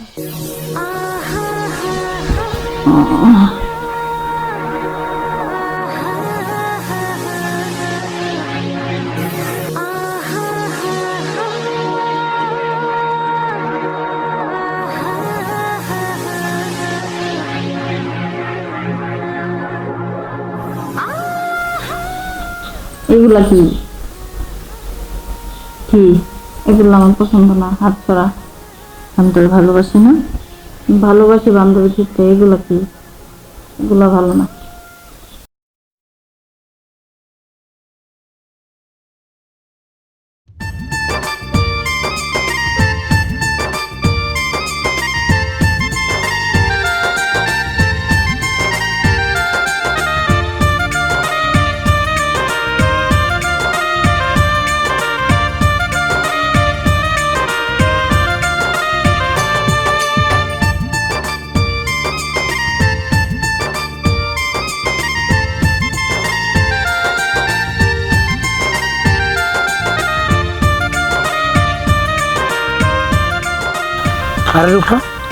এগুলা কি? কি? এগুলো আমার পছন্দ না হাত ছড়া আমি তোর ভালোবাসি না। ভালোবাসি বান্ধবী এগুলো কি? এগুলো ভালো না।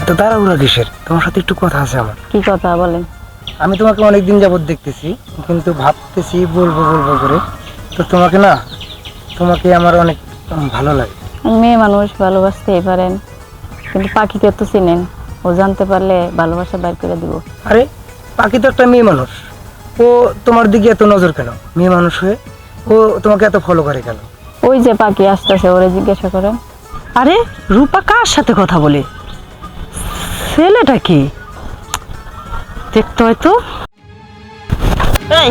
এত তাড়াহুড়া কিসের? তোমার সাথে একটু কথা আছে আমার। কি কথা বলেন। আমি তোমাকে অনেক দিন যাবত দেখতেছি কিন্তু ভাবতেছি বলব বলব করে। তো তোমাকে না তোমাকে আমার অনেক ভালো লাগে। মেয়ে মানুষ ভালোবাসতেই পারেন। কিন্তু পাখিকে তো চিনেন। ও জানতে পারলে ভালোবাসা বাইর করে দিব। আরে পাখি তো একটা মেয়ে মানুষ। ও তোমার দিকে এত নজর কেন? মেয়ে মানুষ হয়ে ও তোমাকে এত ফলো করে কেন? ওই যে পাখি আসতেছে ওরে জিজ্ঞাসা করেন। আরে রূপা কার সাথে কথা বলে? ছেলেটা কি? দেখতে হয়তো এই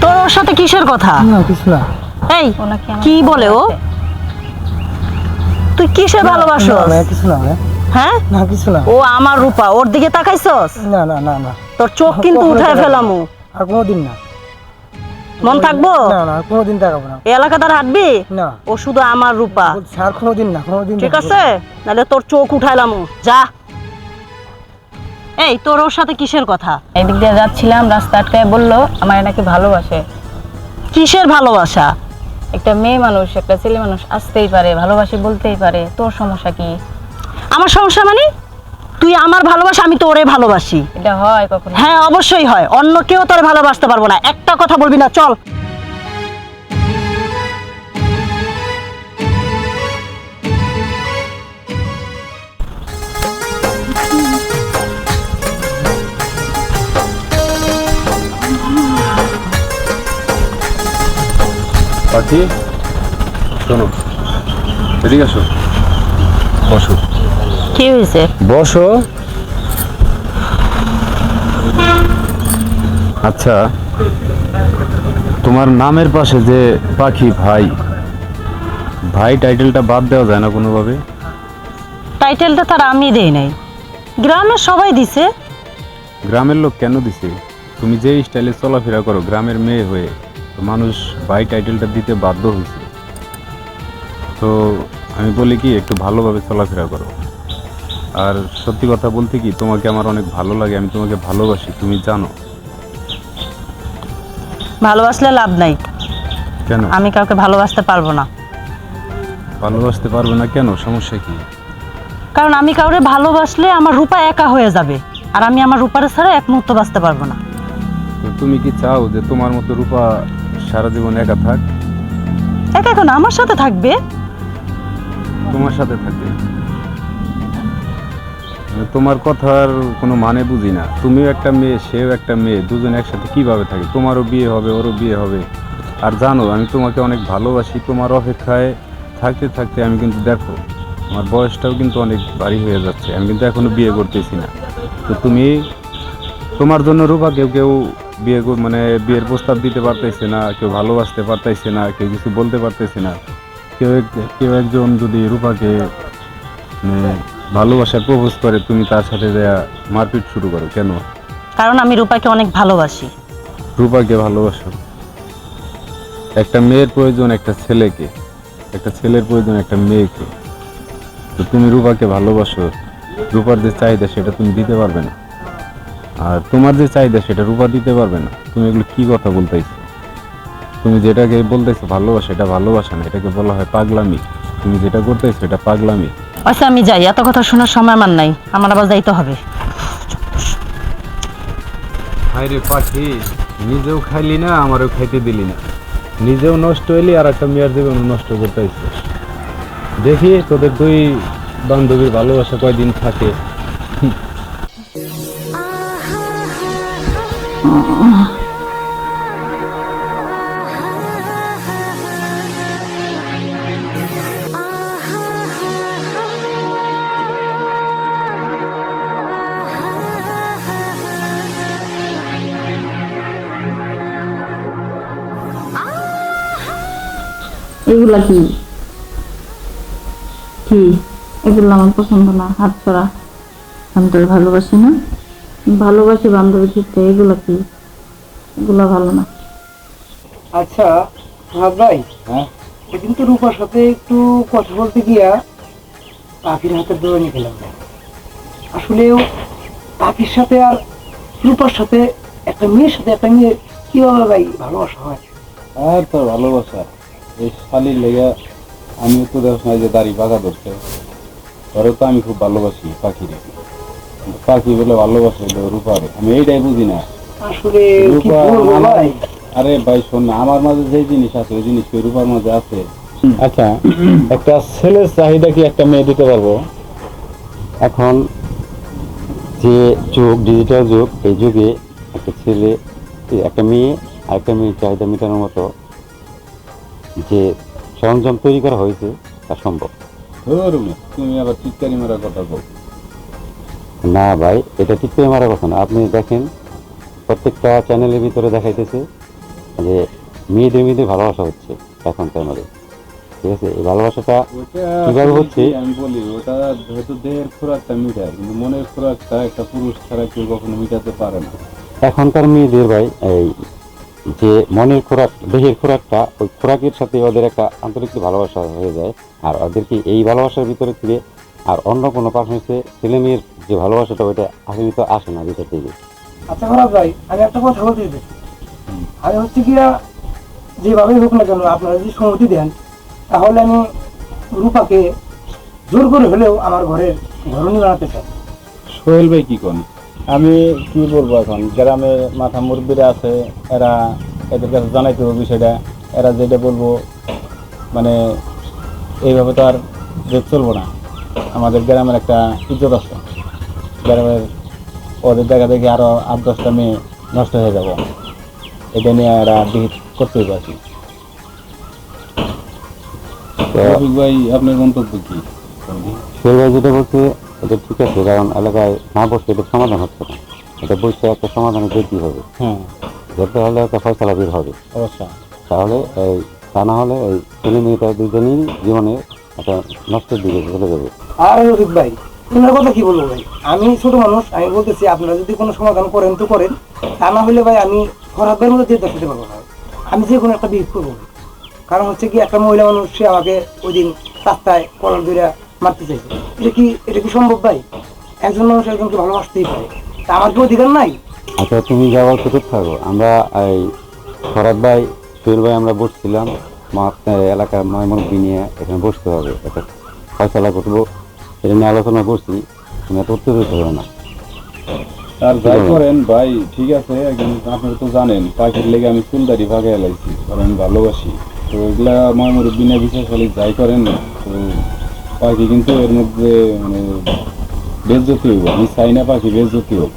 তোর ওর সাথে কিসের কথা? না কিছু না। এই কি বলে ও? তুই কিসে ভালোবাসো না, কিছু না হ্যাঁ? না কিছু না। ও আমার রূপা ওর দিকে তাকাইছস? না না না না। তোর চোখ কিন্তু উঠায়। ফেলামু। আর কোনোদিন না। মন থাকব? না না আর কোনোদিন তাকাবো না। এই এলাকা তার হাঁটবি? না। ও শুধু আমার রূপা। আর কোনোদিন না কোনোদিন ঠিক আছে? নাহলে তোর চোখ উঠাইলামু। যা। এই তোর ওর সাথে কিসের কথা? এদিক দিয়ে যাচ্ছিলাম রাস্তা আটকায় বলল আমার নাকি ভালোবাসে। কিসের ভালোবাসা? একটা মেয়ে মানুষ একটা ছেলে মানুষ আসতেই পারে ভালোবাসি বলতেই পারে। তোর সমস্যা কি? আমার সমস্যা মানে? তুই আমার ভালোবাসা আমি তোরে ভালোবাসি। এটা হয় কখনো? হ্যাঁ অবশ্যই হয়। অন্য কেউ তোরে ভালোবাসতে পারব না। একটা কথা বলবি না চল। পাখি? শোনো এদিকে আসো। বসো। কি হয়েছে? বসো। আচ্ছা তোমার নামের পাশে যে পাখি ভাই ভাই টাইটেলটা বাদ দেওয়া যায় না কোনোভাবে? টাইটেলটা তার আমি দেই নাই। গ্রামের সবাই দিছে। গ্রামের লোক কেন দিছে? তুমি যে স্টাইলে চলাফেরা করো গ্রামের মেয়ে হয়ে। তো মানুষ ভাই টাইটেলটা দিতে বাধ্য হয়েছে। তো আমি বলি কি একটু ভালোভাবে চলাফেরা করো। আর সত্যি কথা বলতে কি তোমাকে আমার অনেক ভালো লাগে আমি তোমাকে ভালোবাসি তুমি জানো। ভালোবাসলে লাভ নাই। কেন? আমি কাউকে ভালোবাসতে পারব না। ভালোবাসতে পারব না কেন? সমস্যা কি? কারণ আমি কাউরে ভালোবাসলে আমার রূপা একা হয়ে যাবে আর আমি আমার রূপারে ছাড়া এক মুহূর্ত বাঁচতে পারব না। তুমি কি চাও যে তোমার মতো রূপা সারা জীবন একা থাক। একা এখন আমার সাথে থাকবে? তোমার সাথে থাকবে তোমার কথার কোনো মানে বুঝি না। তুমিও একটা মেয়ে সেও একটা মেয়ে দুজন একসাথে কীভাবে থাকে? তোমারও বিয়ে হবে ওরও বিয়ে হবে। আর জানো আমি তোমাকে অনেক ভালোবাসি। তোমার অপেক্ষায় থাকতে থাকতে আমি কিন্তু দেখো আমার বয়সটাও কিন্তু অনেক বাড়ি হয়ে যাচ্ছে। আমি কিন্তু এখনও বিয়ে করতেছি না। তো তুমি তোমার জন্য রূপা কেউ কেউ বিয়ে মানে বিয়ের প্রস্তাব দিতে পারতেছে না কেউ ভালোবাসতে পারতেছে না কেউ কিছু বলতে পারতেছে না। কেউ কেউ একজন যদি রূপাকে মানে ভালোবাসার প্রপোজ করে তুমি তার সাথে দেয়া মারপিট শুরু করো কেন? কারণ আমি রূপাকে অনেক ভালোবাসি। রূপাকে ভালোবাসো? একটা মেয়ের প্রয়োজন একটা ছেলেকে একটা ছেলের প্রয়োজন একটা মেয়েকে। তো তুমি রূপাকে ভালোবাসো রূপার যে চাহিদা সেটা তুমি দিতে পারবে না। আর তোমার যে চাহিদা সেটা রূপা দিতে পারবে না। তুমি এগুলো কি কথা বলতেছো? তুমি যেটাকে বলতেছো ভালোবাসা এটা ভালোবাসা না। এটাকে বলা হয় পাগলামি। তুমি যেটা করতেছো এটা পাগলামি। আচ্ছা আমি যাই। এত কথা শোনার সময় আমার নাই। আমার আবার যাইতে হবে। হাই রে পাখি নিজেও খাইলি না আমারও খাইতে দিলি না। নিজেও নষ্ট হইলি আর একটা মেয়ের জীবন নষ্ট করতে হইছে দেখি তোদের দুই বান্ধবীর ভালোবাসা কয়দিন থাকে। এগুলা কি? কি? এগুলো আমার পছন্দ না হাত ছড়া। আমি তোর ভালোবাসি না? ভালোবাসি বান্ধবী ক্ষেত্রে এগুলা কি? এগুলা ভালো না। আচ্ছা রাজ ভাই হ্যাঁ? সেদিন তো রূপার সাথে একটু কথা বলতে গিয়া পাখির হাতে দৌড়ে নিয়ে গেলাম। আসলেও পাখির সাথে আর রূপার সাথে একটা মেয়ের সাথে একটা মেয়ে কীভাবে ভাই ভালোবাসা হয়? আর তোর ভালোবাসা। এই শালির লেগে আমিও তো দেখ যে দাড়ি পাকা ধরছে ওরও তো আমি খুব ভালোবাসি পাখিরে। পাখি বলে ভালোবাসে রূপারে। আমি এইটাই বুঝি না। আরে ভাই শোন না আমার মাঝে যে জিনিস আছে ওই জিনিস রূপার মাঝে আছে? আচ্ছা একটা ছেলের চাহিদা কি একটা মেয়ে দিতে পারব? এখন যে যুগ ডিজিটাল যুগ এই যুগে একটা ছেলে একটা মেয়ে আর একটা মেয়ের চাহিদা মেটানোর মতো যে সরঞ্জাম তৈরি করা হয়েছে তা সম্ভব। তুমি আবার চিৎকারি মারা কথা বল না ভাই এটা ঠিক করে মারা কথা না? আপনি দেখেন প্রত্যেকটা চ্যানেলের ভিতরে দেখাইতেছে যে মেয়েদের মেয়েদের ভালোবাসা হচ্ছে এখনকার মধ্যে। ঠিক আছে? এই ভালোবাসাটা কীভাবে হচ্ছে? আমি বলি ওটা হয়তো দেহের খোরাকটা মিটায় কিন্তু মনের খোরাকটা একটা পুরুষ ছাড়া কেউ কখনো মিটাতে পারে না। এখনকার মেয়েদের ভাই এই যে মনের খোরাক দেহের খোরাকটা ওই খোরাকের সাথে ওদের একটা আন্তরিক ভালোবাসা হয়ে যায়। আর ওদেরকে এই ভালোবাসার ভিতরে থেকে আর অন্য কোনো পারফরমেন্সে ছেলে মেয়ের যে ভালোবাসাটা ওইটা আসলে তো আসে না ভিতর থেকে। আচ্ছা খারাপ ভাই আমি একটা কথা বলতে চাইছি আমি হচ্ছে গিয়া যেভাবেই হোক না কেন আপনারা যদি সম্মতি দেন তাহলে আমি রূপাকে জোর করে হলেও আমার ঘরের ঘরণী বানাতে চাই। সোহেল ভাই কি কোন? আমি কি বলব এখন? গ্রামে মাথা মুরব্বীরা আছে এরা এদের কাছে জানাইতে হবে বিষয়টা। এরা যেটা বলব মানে এইভাবে তো আর চলবো না। আমাদের গ্রামের একটা ইজ্জত আছে। গ্রামের ওদের দেখা দেখি আরও আট দশটা মেয়ে নষ্ট হয়ে যাব। এটা নিয়ে এরা বিহিত করতে রফিক ভাই আপনার মন্তব্য কি? সেই ভাই যেটা বলছে এটা ঠিক আছে কারণ এলাকায় না বসলে এটা সমাধান হচ্ছে না। এটা বসে একটা সমাধানে যেতেই হবে। হ্যাঁ। যেতে হলে একটা ফয়সলা বের হবে। অবশ্যই। তাহলে এই তা না হলে এই ছেলে মেয়েটা দুজনই জীবনে একটা নষ্টের দিকে চলে যাবে? আর রফিক ভাই তোমার কথা কি বলব ভাই? আমি ছোট মানুষ আমি বলতেছি আপনারা যদি কোনো সমাধান করেন তো করেন। তা না হলে ভাই আমি ফরাদের মধ্যে দিয়ে দেখতে পারব না আমি যে কোনো একটা করব। কারণ হচ্ছে কি একটা মহিলা মানুষ সে আমাকে ওই দিন রাস্তায় কলার মারতে চাইছে। এটা কি এটা কি সম্ভব ভাই? একজন মানুষ একজনকে ভালোবাসতেই পারে। তা আমার কি অধিকার নাই? আচ্ছা তুমি যা বলছো ঠিক থাকো। আমরা এই ফরাদ ভাই ভাই আমরা বসছিলাম। মা- এলাকার ময়মনবী নিয়ে এখানে বসতে হবে। একটা ফয়সলা করব। এটা নিয়ে আলোচনা করছি। হবে না। আর যাই করেন ভাই ঠিক আছে আপনারা তো জানেন পাখির লেগে আমি ফুলদারি ভাগে এলাইছি কারণ ভালোবাসি। তো এগুলা ময়মুর বিনা বিশেষ হলে যাই করেন না তো পাখি কিন্তু এর মধ্যে মানে বেজ্জতি হইব আমি চাই না পাখি বেজ্জতি হোক।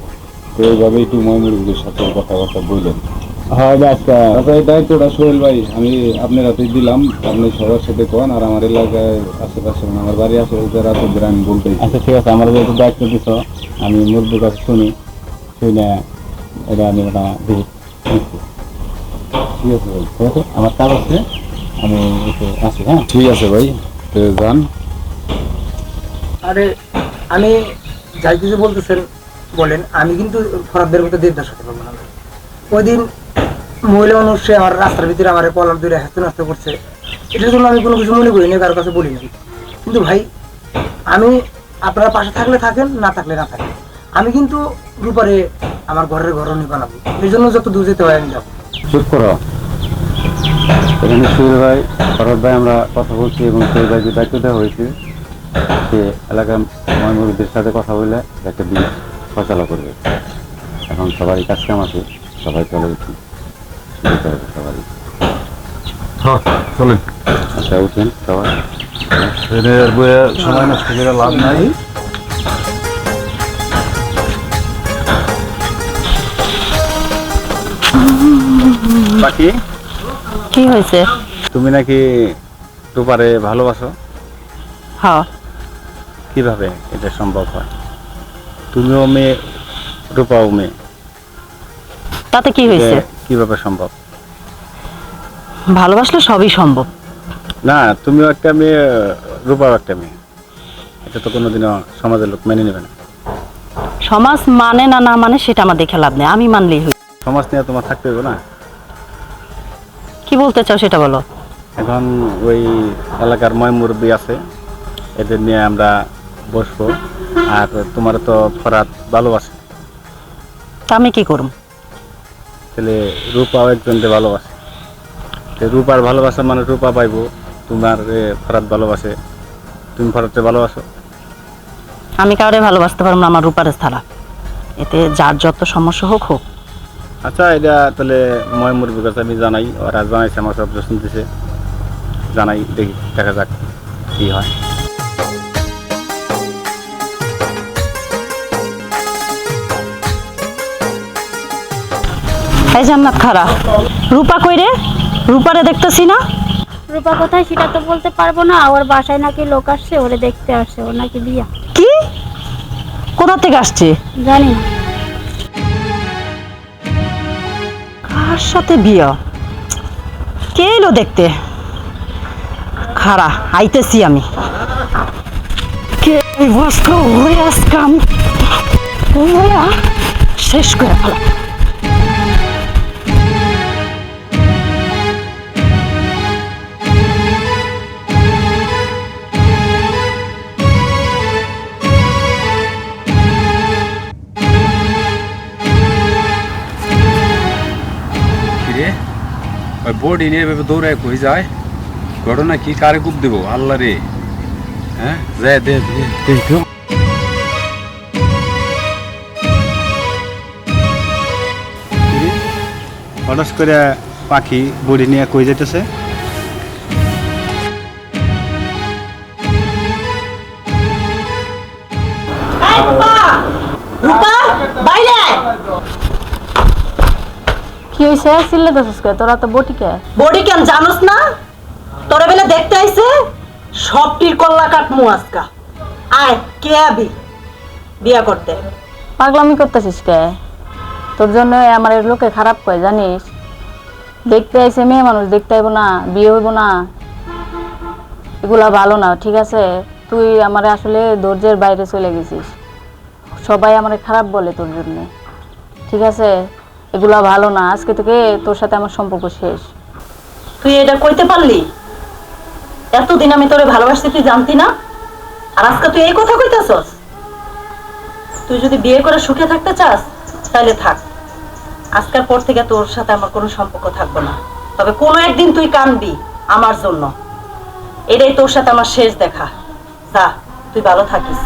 তো এইভাবে একটু ময়মুরুদের সাথে কথাবার্তা বললেন হয় আচ্ছা। আচ্ছা এই দায়িত্বটা সোহেল ভাই আমি আপনার হাতে দিলাম। আপনি সবার সাথে কোন আর আমার এলাকায় আশেপাশে মানে আমার বাড়ি আশেপাশে যারা আছে আমি বলতে আচ্ছা ঠিক আছে আমার যেহেতু দায়িত্ব দিছ আমি মুরব্বীর কাছে শুনি শুনে এটা আমি ওটা দেখি ঠিক আছে ভাই ঠিক আছে আমার কাজ আছে আমি আসি হ্যাঁ? ঠিক আছে ভাই তো যান। আরে আমি যাই কিছু বলতেছেন বলেন আমি কিন্তু ফরাদের মধ্যে দেবদার সাথে পারব না। ওই দিন মহিলা মানুষ আমার রাস্তার ভিতরে আমার কলার দূরে হাসতে নষ্ট করছে। এটার জন্য আমি কোনো কিছু মনে করি না কারোর কাছে বলি না। কিন্তু ভাই, আমি আপনারা পাশে থাকলে থাকেন, না থাকলে না থাকেন। আমি কিন্তু রূপারে আমার ঘরের ঘরণী বানাবো এই জন্য যত দূর যেতে হয়, আমি যাব। চুপ করো। এখানে সুহেল ভাই ফরদ ভাই, আমরা কথা বলছি এবং সুহেল ভাইকে দায়িত্ব দেওয়া হয়েছে, সে এলাকার ময়মুরদের সাথে কথা বলে একটা বিল ফসলা করবে। এখন সবারই কাজ কাম আছে, সবাই চলে উঠি যেতে সবারই হ্যাঁ চলেন আচ্ছা উঠেন সবাই ট্রেনে বইয়ে সময় নষ্ট করে লাভ নাই বাকি কি হয়েছে? তুমি নাকি রূপারে ভালোবাসো? হ্যাঁ। কীভাবে এটা সম্ভব হয়? তুমিও মেয়ে রূপাও মেয়ে। তাতে কি হয়েছে? কীভাবে সম্ভব? ভালোবাসলে সবই সম্ভব। না তুমিও একটা মেয়ে রূপাও একটা মেয়ে। এটা তো কোনোদিনও সমাজের লোক মেনে নেবে না। সমাজ মানে না না মানে সেটা আমার দেখে লাভ নেই। আমি মানলেই হই সমাজ নিয়ে তোমার থাকতে হবে না? কি বলতে চাও সেটা বলো। এখন ওই এলাকার ময় মুরব্বী আছে। এদের নিয়ে আমরা বসবো। আর তোমার তো ফরাত ভালোবাসে। তা আমি কি করব? তাহলে রূপাও একজনকে ভালোবাসে। তো রূপার ভালোবাসা মানে রূপা পাইবো তোমার ফরাত ভালোবাসে। তুমি ফরাতকে ভালোবাসো? আমি কাউরে ভালোবাসতে পারব না আমার রূপার ছাড়া। এতে যার যত সমস্যা হোক হোক। আচ্ছা এটা তাহলে ময় মুরব্বীর কাছে আমি জানাই ওরা জানাইছে আমার সব শুনতেছে জানাই দেখি দেখা যাক কি হয়। এই জান্নাত খারা? রূপা কই রে রূপারে দেখতেছি না। রূপা কোথায় সেটা তো বলতে পারব না। ওর বাসায় নাকি লোক আসছে ওরে দেখতে আসছে ওর নাকি বিয়া। কি? কোথা থেকে আসছে? জানি না। কার সাথে বিয়া? কে এলো দেখতে? খারা আইতেছি আমি। কে বসকো হয়ে আজকে আমি হইয়া শেষ করে ফেলা। ওই বডি নিয়ে এভাবে দৌড়ায় কই যায়? ঘটনা কি? কারে কুপ দেবো? আল্লাহ রে। হ্যাঁ? যায় দে দে হঠাৎ করে পাখি বড়ি নিয়ে কই যেতেছে কি হয়েছে চিল্লে দোষ তোরা তো বটিকে বডি কেন জানোস না? তোরে বেলা দেখতে আইছে? সবটির কল্লা কাটমু আজকা। আয় কে আবি? বিয়া করতে। পাগলামি করতেছিস কে? তোর জন্য আমার লোকে খারাপ কয় জানিস? দেখতে আইছে মেয়ে মানুষ দেখতে আইব না বিয়ে হইব না। এগুলা ভালো না ঠিক আছে? তুই আমার আসলে ধৈর্যের বাইরে চলে গেছিস। সবাই আমার খারাপ বলে তোর জন্য। ঠিক আছে? এগুলা ভালো না। আজকে থেকে তোর সাথে আমার সম্পর্ক শেষ। তুই এটা কইতে পারলি? এতদিন আমি তোরে ভালোবাসছি তুই জানতি না? আর আজকে তুই এই কথা কইতাছস? তুই যদি বিয়ে করে সুখে থাকতে চাস তাহলে থাক। আজকের পর থেকে তোর সাথে আমার কোনো সম্পর্ক থাকবে না। তবে কোনো একদিন তুই কানবি আমার জন্য। এটাই তোর সাথে আমার শেষ দেখা। যা তুই ভালো থাকিস।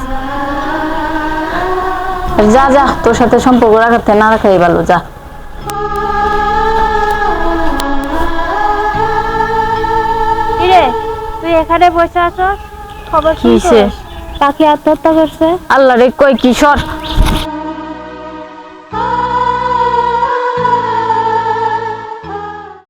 যা যা তোর সাথে সম্পর্ক রাখাতে না রাখাই ভালো যা। এখানে বসে আছো? খবর কিসে? পাখি আত্মহত্যা করছে? আল্লাহ রে কই কিশোর